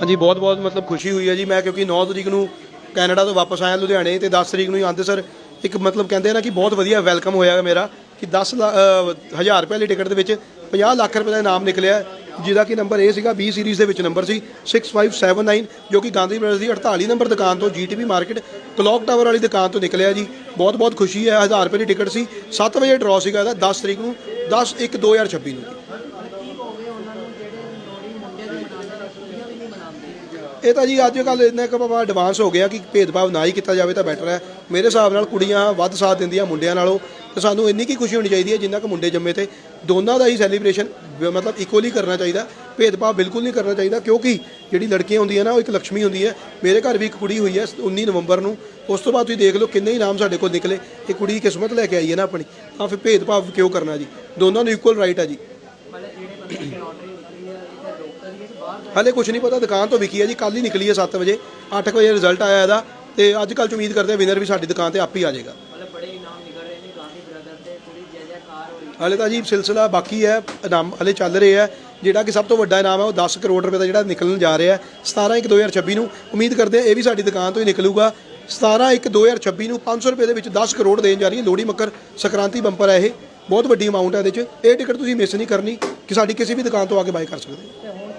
ਹਾਂਜੀ, ਬਹੁਤ ਬਹੁਤ ਮਤਲਬ ਖੁਸ਼ੀ ਹੋਈ ਹੈ ਜੀ। ਮੈਂ ਕਿਉਂਕਿ 9 ਤਰੀਕ ਨੂੰ ਕੈਨੇਡਾ ਤੋਂ ਵਾਪਸ ਆਇਆ ਲੁਧਿਆਣੇ ਤੇ 10 ਤਰੀਕ ਨੂੰ ਹੀ ਆਉਂਦੇ ਸਰ ਇੱਕ ਮਤਲਬ ਕਹਿੰਦੇ ਨਾ ਕਿ ਬਹੁਤ ਵਧੀਆ ਵੈਲਕਮ ਹੋਇਆ ਮੇਰਾ ਕਿ 10 ਲਾ- ਹਜ਼ਾਰ ਰੁਪਏ ਵਾਲੀ ਟਿਕਟ ਦੇ ਵਿੱਚ 50 ਲੱਖ ਰੁਪਏ ਦਾ ਇਨਾਮ ਨਿਕਲਿਆ ਜਿਹਦਾ ਕਿ ਨੰਬਰ ਇਹ ਸੀਗਾ 20 ਸੀਰੀਜ਼ ਦੇ ਵਿੱਚ ਨੰਬਰ ਸੀ 6579 ਜੋ ਕਿ ਗਾਂਧੀ ਬ੍ਰਦਰਜ਼ ਦੀ 48 ਨੰਬਰ ਦੁਕਾਨ ਤੋਂ ਜੀਟੀਬੀ ਮਾਰਕੀਟ ਕਲੌਕ ਟਾਵਰ ਵਾਲੀ ਦੁਕਾਨ ਤੋਂ ਨਿਕਲਿਆ ਜੀ। ਬਹੁਤ ਬਹੁਤ ਖੁਸ਼ੀ ਹੈ 1000 ਰੁਪਏ ਦੀ ਟਿਕਟ ਸੀ। 7 ਵਜੇ ਡਰਾਅ ਸੀਗਾ ਇਹਦਾ 10 ਤਰੀਕ ਨੂੰ 10 1 2026 ਨੂੰ। ਇਹ ਤਾਂ ਜੀ ਅੱਜ ਕੱਲ ਇੰਨਾ ਕੁ ਬਾਬਾ ਐਡਵਾਂਸ ਹੋ ਗਿਆ ਕਿ ਭੇਦਭਾਵ ਨਾ ਹੀ ਕੀਤਾ ਜਾਵੇ ਤਾਂ ਬੈਟਰ ਹੈ। ਮੇਰੇ ਹਿਸਾਬ ਨਾਲ ਕੁੜੀਆਂ ਵੱਧ ਸਾਥ ਦਿੰਦੀਆਂ ਮੁੰਡਿਆਂ ਨਾਲੋਂ ਤੇ ਸਾਨੂੰ ਇੰਨੀ ਕੀ ਖੁਸ਼ੀ ਹੋਣੀ ਚਾਹੀਦੀ ਹੈ ਜਿੰਨਾ ਕੁ ਮੁੰਡੇ ਜੰਮੇ ਤੇ। ਦੋਨਾਂ ਦਾ ਹੀ ਸੈਲੀਬ੍ਰੇਸ਼ਨ ਮਤਲਬ ਇਕੁਅਲੀ ਕਰਨਾ ਚਾਹੀਦਾ। ਭੇਦਭਾਵ ਬਿਲਕੁਲ ਨਹੀਂ ਕਰਨਾ ਚਾਹੀਦਾ ਕਿਉਂਕਿ ਜਿਹੜੀ ਲੜਕੀਆਂ ਹੁੰਦੀਆਂ ਨਾ, ਉਹ ਇੱਕ ਲక్ష్ਮੀ ਹੁੰਦੀ ਹੈ। ਮੇਰੇ ਘਰ ਵੀ ਇੱਕ ਕੁੜੀ ਹੋਈ ਹੈ 19 ਨਵੰਬਰ ਨੂੰ। ਉਸ ਤੋਂ ਬਾਅਦ ਤੁਸੀਂ ਦੇਖ ਲਓ ਕਿੰਨੇ ਹੀ ਨਾਮ ਸਾਡੇ ਕੋਲ ਨਿਕਲੇ। ਇਹ ਕੁੜੀ ਕਿਸਮਤ ਲੈ ਕੇ ਆਈ ਹੈ ਨਾ ਆਪਣੀ। ਤਾਂ ਫਿਰ ਭੇਦਭਾਵ ਕਿਉਂ ਕਰਨਾ ਜੀ? ਦੋਨਾਂ ਨੂੰ ਇਕੁਅਲ ਰਾਈਟ ਹੈ ਜੀ। ਹਲੇ ਕੁਝ ਨਹੀਂ ਪਤਾ, ਦੁਕਾਨ ਤੋਂ ਵਿਕੀ ਹੈ ਜੀ ਕੱਲ ਹੀ ਨਿਕਲੀ ਹੈ 7 ਵਜੇ। 8 ਵਜੇ ਰਿਜ਼ਲਟ ਆਇਆ ਇਹਦਾ, ਤੇ ਅੱਜ ਕੱਲ੍ਹ ਚ ਉਮੀਦ ਕਰਦੇ ਆ ਵਿਨਰ ਵੀ ਸਾਡੀ ਦੁਕਾਨ ਤੇ ਆਪ ਹੀ ਆ ਜਾਏਗਾ। ਮਤਲਬ ਬੜੇ ਇਨਾਮ ਨਿਕਲ ਰਹੇ ਨੇ ਗਾਂਧੀ ਬ੍ਰਦਰ ਦੇ ਪੂਰੀ ਜੈ ਜੈਕਾਰ ਹੋਈ ਹਲੇ ਤਾਂ ਜੀ ਸਿਲਸਿਲਾ ਬਾਕੀ ਹੈ, ਇਨਾਮ ਹਲੇ ਚੱਲ ਰਿਹਾ ਹੈ ਜਿਹੜਾ ਕਿ ਸਭ ਤੋਂ ਵੱਡਾ ਇਨਾਮ ਹੈ ਉਹ 10 ਕਰੋੜ ਰੁਪਏ ਦਾ ਜਿਹੜਾ ਨਿਕਲਣ ਜਾ ਰਿਹਾ ਹੈ। 17 1 2026 ਨੂੰ ਉਮੀਦ ਕਰਦੇ ਆ ਇਹ ਵੀ ਸਾਡੀ ਦੁਕਾਨ ਤੋਂ ਹੀ ਨਿਕਲੂਗਾ। 17 1 2026 ਨੂੰ 500 ਰੁਪਏ ਦੇ ਵਿੱਚ 10 ਕਰੋੜ ਦੇਣ ਜਾ ਰਹੀ ਹੈ ਲੋਹੜੀ ਮੱਕਰ ਸੰਕ੍ਰਾਂਤੀ ਬੰਪਰ ਹੈ ਇਹ। ਬਹੁਤ ਵੱਡੀ ਅਮਾਉਂਟ ਹੈ ਇਹਦੇ 'ਚ। ਇਹ ਟਿਕਟ ਤੁਸੀਂ ਮਿਸ ਨਹੀਂ ਕਰਨੀ ਕਿ ਸਾਡੀ ਕਿਸੇ ਵੀ ਦੁਕਾਨ ਤੋਂ ਆ ਕੇ ਬਾਈ ਕਰ ਸਕਦੇ ਹੋ।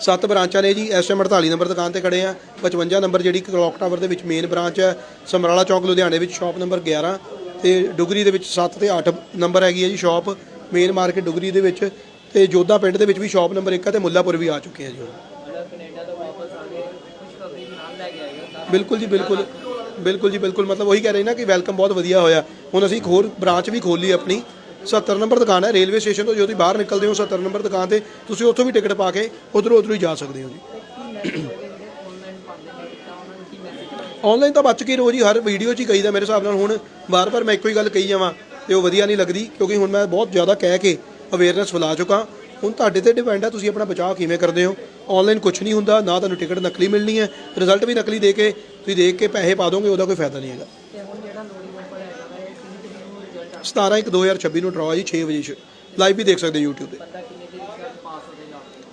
ਸੱਤ ਬ੍ਰਾਂਚਾਂ ਨੇ ਜੀ ਐਸਐਮ 48 ਨੰਬਰ ਦੁਕਾਨ ਤੇ ਖੜੇ ਆ। 55 ਨੰਬਰ ਜਿਹੜੀ ਕਲੌਕ ਟਾਵਰ ਦੇ ਵਿੱਚ ਮੇਨ ਬ੍ਰਾਂਚ ਹੈ ਸਮਰਾਲਾ ਚੌਕ ਲੁਧਿਆਣੇ ਵਿੱਚ ਸ਼ਾਪ ਨੰਬਰ 11 ਤੇ ਡੁਗਰੀ ਦੇ ਵਿੱਚ 7 ਤੇ 8 ਨੰਬਰ ਹੈਗੀ ਹੈ ਜੀ ਸ਼ਾਪ ਮੇਨ ਮਾਰਕੀਟ ਡੁਗਰੀ ਦੇ ਵਿੱਚ ਤੇ ਜੋਧਾ ਪਿੰਡ ਦੇ ਵਿੱਚ ਵੀ ਸ਼ਾਪ ਨੰਬਰ 1 ਹੈ ਤੇ ਮੁੱਲਾਪੁਰ ਵੀ ਆ ਚੁੱਕੇ ਆ ਜੀ ਬਿਲਕੁਲ ਜੀ ਬਿਲਕੁਲ। ਬਿਲਕੁਲ ਜੀ ਬਿਲਕੁਲ। ਮਤਲਬ ਉਹੀ ਕਹਿ ਰਹੇ ਨਾ ਕਿ ਵੈਲਕਮ ਬਹੁਤ ਵਧੀਆ ਹੋਇਆ। ਹੁਣ ਅਸੀਂ ਇੱਕ ਹੋਰ ਬ੍ਰਾਂਚ ਵੀ ਖੋਲੀ ਆਪਣੀ। 70 ਨੰਬਰ ਦੁਕਾਨ ਹੈ, ਰੇਲਵੇ ਸਟੇਸ਼ਨ ਤੋਂ ਜਦੋਂ ਤੁਸੀਂ ਬਾਹਰ ਨਿਕਲਦੇ ਹੋ 70 ਨੰਬਰ ਦੁਕਾਨ ਤੇ, ਤੁਸੀਂ ਉੱਥੋਂ ਵੀ ਟਿਕਟ ਪਾ ਕੇ ਉਧਰੋਂ ਉਧਰੋਂ ਹੀ ਜਾ ਸਕਦੇ ਹੋ ਜੀ। ਆਨਲਾਈਨ ਤਾਂ ਬਚ ਕੇ ਰਹੋ ਜੀ ਹਰ ਵੀਡੀਓ 'ਚ ਹੀ ਕਹੀਦਾ ਮੇਰੇ ਹਿਸਾਬ ਨਾਲ ਹੁਣ ਬਾਰ-ਬਾਰ ਮੈਂ ਇੱਕੋ ਹੀ ਗੱਲ ਕਹੀ ਜਾਵਾਂ ਤੇ ਉਹ ਵਧੀਆ ਨਹੀਂ ਲੱਗਦੀ, ਕਿਉਂਕਿ ਹੁਣ ਮੈਂ ਬਹੁਤ ਜ਼ਿਆਦਾ ਕਹਿ ਕੇ ਅਵੇਅਰਨੈਸ ਫੈਲਾ ਚੁੱਕਾ। ਹੁਣ ਤੁਹਾਡੇ ਤੇ ਡਿਪੈਂਡ ਹੈ, ਤੁਸੀਂ ਆਪਣਾ ਬਚਾਅ ਕਿਵੇਂ ਕਰਦੇ ਹੋ? ਆਨਲਾਈਨ ਕੁਝ ਨਹੀਂ ਹੁੰਦਾ, ਨਾ ਤੁਹਾਨੂੰ ਟਿਕਟ ਨਕਲੀ ਮਿਲਣੀ ਹੈ ਰਿਜ਼ਲਟ ਵੀ ਨਕਲੀ ਦੇ ਕੇ, ਤੁਸੀਂ ਦੇਖ ਕੇ ਪੈਸੇ ਪਾ ਦੋਗੇ, ਉਹਦਾ ਕੋਈ ਫਾਇਦਾ ਨਹੀਂ ਹੈਗਾ ਤੇ ਹੁਣ ਜਿਹੜਾ ਲੋਹੜੀ ਬੰਪਰ ਹੈਗਾ ਵਾ, ਇਹ ਕਿੰਨੀ ਤਰੀਕ ਨੂੰ ਰਿਜ਼ਲਟ ਆ 17 1 2026 ਨੂੰ ਡਰਾਅ ਜੀ 6 ਵਜੇ ਲਾਈਵ ਵੀ ਦੇਖ ਸਕਦੇ ਹੋ YouTube ਤੇ।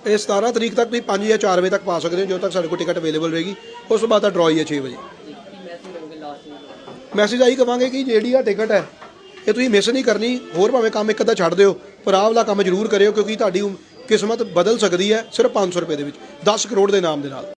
ਇਹ 17 ਤਰੀਕ ਤੱਕ ਤੁਸੀਂ 5 ਜਾਂ 4 ਵਜੇ ਤੱਕ ਪਾ ਸਕਦੇ ਹੋ, ਜਦੋਂ ਤੱਕ ਸਾਡੇ ਕੋਲ ਟਿਕਟ ਅਵੇਲੇਬਲ ਰਹੇਗੀ। ਉਸ ਤੋਂ ਬਾਅਦ ਤਾਂ ਡਰਾਅ ਹੀ ਹੈ 6 ਵਜੇ। ਮੈਸੇਜ ਮੈਸੇਜ ਆਈ ਕਵਾਂਗੇ ਕਿ ਜਿਹੜੀ ਆ ਟਿਕਟ ਹੈ, ਇਹ ਤੁਸੀਂ ਮਿਸ ਨਹੀਂ ਕਰਨੀ, ਹੋਰ ਭਾਵੇਂ ਕੰਮ ਇੱਕ ਅੱਧਾ ਛੱਡ ਦਿਓ, ਪਰ ਆਹ ਵਾਲਾ ਕੰਮ ਜ਼ਰੂਰ ਕਰਿਓ, ਕਿਉਂਕਿ ਤੁਹਾਡੀ ਕਿਸਮਤ ਬਦਲ ਸਕਦੀ ਹੈ ਸਿਰਫ 500 ਰੁਪਏ ਦੇ ਵਿੱਚ 10 ਕਰੋੜ ਦੇ ਨਾਮ ਦੇ ਨਾਲ।